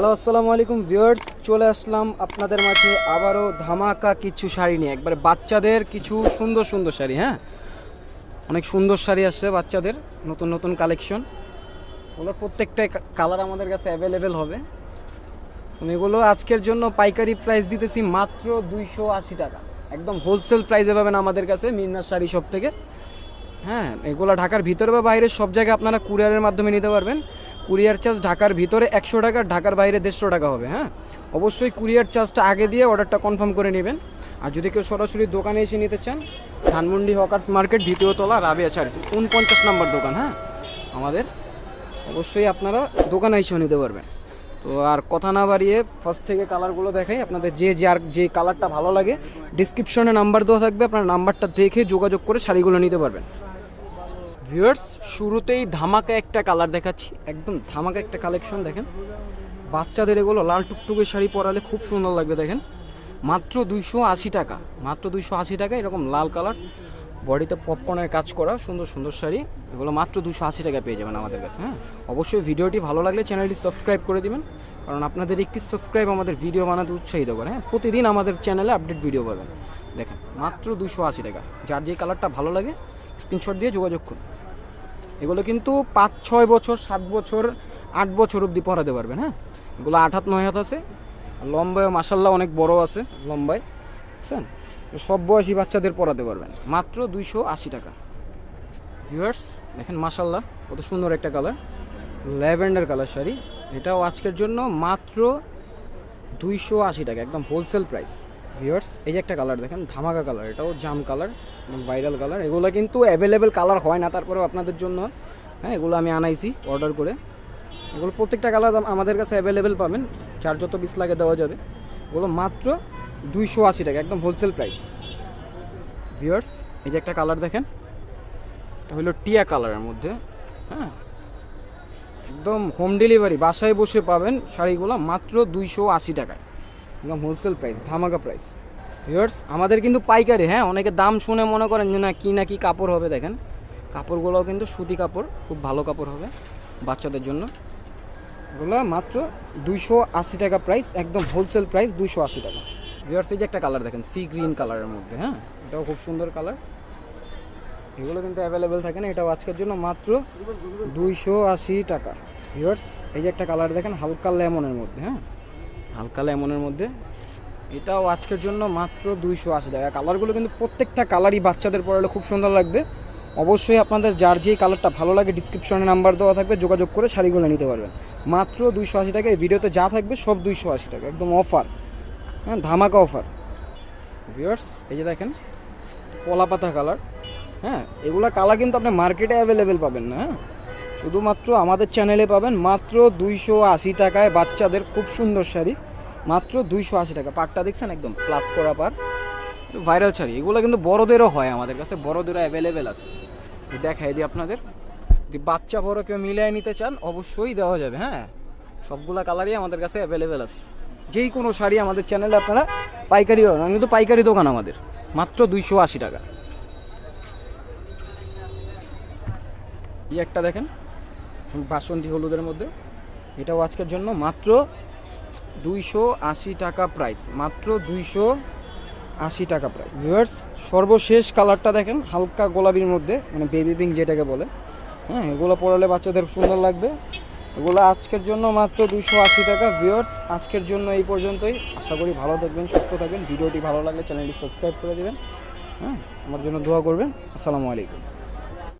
Hello, আসসালামু আলাইকুম viewers. চলে আসলাম আপনাদের মাঝে আবারও ধামাকা কিছু শাড়ি নিয়ে। একবারে বাচ্চাদের কিছু সুন্দর সুন্দর শাড়ি হ্যাঁ? অনেক সুন্দর শাড়ি আসছে বাচ্চাদের, নতুন নতুন কালেকশন। ওগুলোর প্রত্যেকটাই কালার আমাদের কাছে অ্যাভেলেবেল হবে। এগুলো আজকের জন্য পাইকারি প্রাইস দিতেছি মাত্র দুইশো আশি টাকা। একদম হোলসেল প্রাইসে পাবেন আমাদের কাছে মিনার শাড়ি সব থেকে। হ্যাঁ এগুলো ঢাকার ভিতরে বা বাইরে সব জায়গায় আপনারা কুরিয়ারের মাধ্যমে নিতে পারবেন। কুরিয়ার চার্জ ঢাকার ভিতরে একশো টাকা, ঢাকার বাইরে দেড়শো টাকা হবে হ্যাঁ? অবশ্যই কুরিয়ার চার্জটা আগে দিয়ে অর্ডারটা কনফার্ম করে নেবেন। আর যদি কেউ সরাসরি দোকানে এসে নিতে চান, ধানমন্ডি হকার্স মার্কেট, দ্বিতীয় তলা, রাবিয়া শাড়ি উনপঞ্চাশ নম্বর দোকান হ্যাঁ? আমাদের অবশ্যই আপনারা দোকানে এসেও নিতে পারবেন। তো আর কথা না বাড়িয়ে ফার্স্ট থেকে কালারগুলো দেখাই, আপনাদের যে যার যে কালারটা ভালো লাগে ডিসক্রিপশনে নাম্বার দেওয়া থাকবে, আপনার নাম্বারটা দেখে যোগাযোগ করে শাড়িগুলো নিতে পারবেন। ভিউয়ার্স, শুরুতেই ধামাকা একটা কালার দেখাচ্ছি। একদম ধামাকা একটা কালেকশন দেখেন। বাচ্চাদের এগুলো লাল টুকটুকে শাড়ি পরালে খুব সুন্দর লাগবে দেখেন। মাত্র দুইশো আশি টাকা, মাত্র দুইশো আশি টাকা, এরকম লাল কালার বডিতে পপকর্নের কাজ করা, সুন্দর সুন্দর শাড়ি। এগুলো মাত্র দুশো আশি টাকা পেয়ে যাবেন আমাদের কাছে হ্যাঁ? অবশ্যই ভিডিওটি ভালো লাগলে চ্যানেলটি সাবস্ক্রাইব করে দিবেন। কারণ আপনাদের একটি সাবস্ক্রাইব আমাদের ভিডিও বানাতে উৎসাহিত করে হ্যাঁ? প্রতিদিন আমাদের চ্যানেলে আপডেট ভিডিও পাবেন। দেখেন, মাত্র দুশো আশি টাকা। যার যে কালারটা ভালো লাগে স্ক্রিনশট দিয়ে যোগাযোগ করুন। এগুলো কিন্তু পাঁচ, ছয় বছর, সাত বছর, আট বছর অবধি পরাতে পারবেন হ্যাঁ? এগুলো আট হাত, নয় হাত আছে। লম্বায় মাসাল্লাহ অনেক বড় আছে, লম্বায়। বুঝছেন? সব বয়সী বাচ্চাদের পরাতে পারবেন। মাত্র দুইশো আশি টাকা। ভিউয়ার্স দেখেন মাসাল্লাহ কত সুন্দর একটা কালার। Lavender colour sari. এটাও আজকের জন্য মাত্র দুইশো আশি টাকা, একদম হোলসেল প্রাইস ভিউয়ার্স, এই যে একটা কালার দেখেন, ধামাকা কালার, এটাও জাম কালার ভাইরাল কালার। এগুলো কিন্তু অ্যাভেলেবেল কালার হয় না, তারপরেও আপনাদের জন্য হ্যাঁ এগুলো আমি আনাইছি অর্ডার করে। এগুলো প্রত্যেকটা কালার আমাদের কাছে অ্যাভেলেবেল পাবেন চার যত পিস লাগে দেওয়া যাবে। এগুলো মাত্র দুইশো আশি টাকা, একদম হোলসেল প্রাইস ভিউয়ার্স, এই যে একটা কালার দেখেন, এটা হলো টিয়া কালারের মধ্যে হ্যাঁ। একদম হোম ডেলিভারি বাসায় বসে পাবেন শাড়িগুলো মাত্র দুইশো আশি টাকায়। একদম হোলসেল প্রাইস ধামাকা প্রাইস ভিউয়ার্স আমাদের কিন্তু পাইকারি হ্যাঁ? অনেকে দাম শুনে মনে করেন যে না, কী না কি কাপড় হবে, দেখেন। কাপড়গুলোও কিন্তু সুতি কাপড়, খুব ভালো কাপড় হবে বাচ্চাদের জন্য। এগুলো মাত্র দুইশো আশি টাকা প্রাইস একদম হোলসেল প্রাইস দুইশো আশি টাকা। ভিউয়ার্স এই যে একটা কালার দেখেন সি গ্রিন কালারের মধ্যে হ্যাঁ? এটাও খুব সুন্দর কালার এগুলো কিন্তু অ্যাভেলেবেল থাকে না, এটাও আজকের জন্য মাত্র দুইশো আশি টাকা। ভিউয়ার্স এই যে একটা কালার দেখেন, হালকা লেমনের মধ্যে হ্যাঁ? হালকা লেমনের মধ্যে। এটাও আজকের জন্য মাত্র দুইশো আশি টাকা। কালারগুলো কিন্তু প্রত্যেকটা কালারই বাচ্চাদের পরালে খুব সুন্দর লাগবে। অবশ্যই আপনাদের যার যেই কালারটা ভালো লাগে ডিসক্রিপশনে নাম্বার দেওয়া থাকবে, যোগাযোগ করে শাড়িগুলো নিতে পারবেন। মাত্র দুইশো আশি টাকা। এই ভিডিওতে যা থাকবে সব দুইশো আশি টাকা। একদম অফার হ্যাঁ ধামাকা অফার ভিউয়ার্স এই যে দেখেন কলা পাতা কালার। হ্যাঁ এগুলা কালার কিন্তু আপনি মার্কেটে অ্যাভেলেবেল পাবেন না হ্যাঁ। শুধুমাত্র আমাদের চ্যানেলে পাবেন মাত্র দুইশো আশি টাকায় বাচ্চাদের খুব সুন্দর শাড়ি। মাত্র দুইশো আশি টাকা। পাটটা দেখছেন একদম প্লাস করা পার ভাইরাল শাড়ি। এগুলো কিন্তু বড়দেরও হয় আমাদের কাছে। বড়দেরও অ্যাভেলেবেল আছে। দেখাই দিই আপনাদের। যদি বাচ্চা বড় কেউ মিলিয়ে নিতে চান, অবশ্যই দেওয়া যাবে হ্যাঁ? সবগুলা কালারই আমাদের কাছে অ্যাভেলেবেল আছে। যেই কোনো শাড়ি আমাদের চ্যানেলে আপনারা পাইকারি পাবেন। কিন্তু পাইকারি দোকান আমাদের। মাত্র দুইশো আশি টাকা। এই একটা দেখেন। বাসন্তী হলুদের মধ্যে। এটাও আজকের জন্য মাত্র দুইশো আশি টাকা প্রাইস মাত্র দুইশো আশি টাকা প্রাইস ভিউয়ার্স সর্বশেষ কালারটা দেখেন, হালকা গোলাপির মধ্যে মানে বেবি পিঙ্ক যেটাকে বলে। হ্যাঁ এগুলো পরালে বাচ্চাদের সুন্দর লাগবে। এগুলো আজকের জন্য মাত্র দুইশো আশি টাকা। ভিউয়ার্স আজকের জন্য এই পর্যন্তই। আশা করি ভালো থাকবেন, সুস্থ থাকবেন। ভিডিওটি ভালো লাগলে চ্যানেলটি সাবস্ক্রাইব করে দেবেন। হ্যাঁ আমার জন্য দোয়া করবেন। আসসালামু আলাইকুম।